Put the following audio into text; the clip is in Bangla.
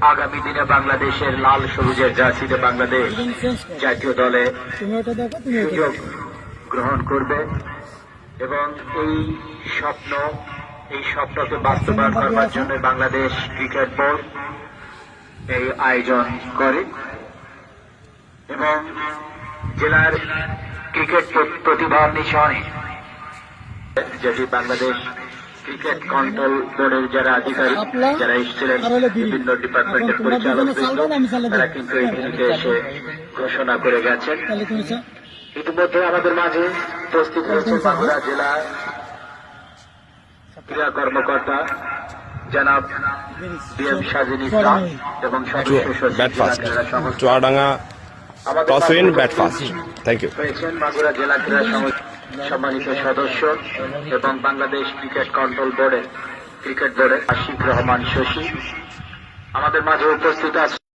আগামী দিনে বাংলাদেশের লাল সবুজের জার্সিতে বাংলাদেশ জাতীয় দলে সুযোগ গ্রহণ করবে। এবং এই স্বপ্ন এই স্বপ্নকে বাস্তবায়ন করবার জন্য বাংলাদেশ ক্রিকেট বোর্ড এই আয়োজন করে। এবং জেলার ক্রিকেট প্রতিভা প্রতিভান্বেষণে যেটি বাংলাদেশ ক্রিকেট কন্ট্রোল বোর্ডের যারা আধিকারিক যারা এসেছিলেন। বিভিন্ন ডিপার্টমেন্টের পরিচালক তারা। কিন্তু এখানে এসে ঘোষণা করে গেছেন। ইতিমধ্যে আমাদের মাঝে উপস্থিত হয়েছে বাঁকুড়া জেলা ক্রীড়া কর্মকর্তা জনাব বিএম সাজিন ইসলাম এবং সদস্য সচিব জেলা ক্রীড়া সংস্থা Chuadanga toss win bat first thank you Magura Bankura জেলা ক্রীড়া সমিতি সম্মানিত সদস্য এবং বাংলাদেশ ক্রিকেট কন্ট্রোল বোর্ডের ক্রিকেট বোর্ডের আশিক রহমান শশী। আমাদের মাঝে উপস্থিত আছে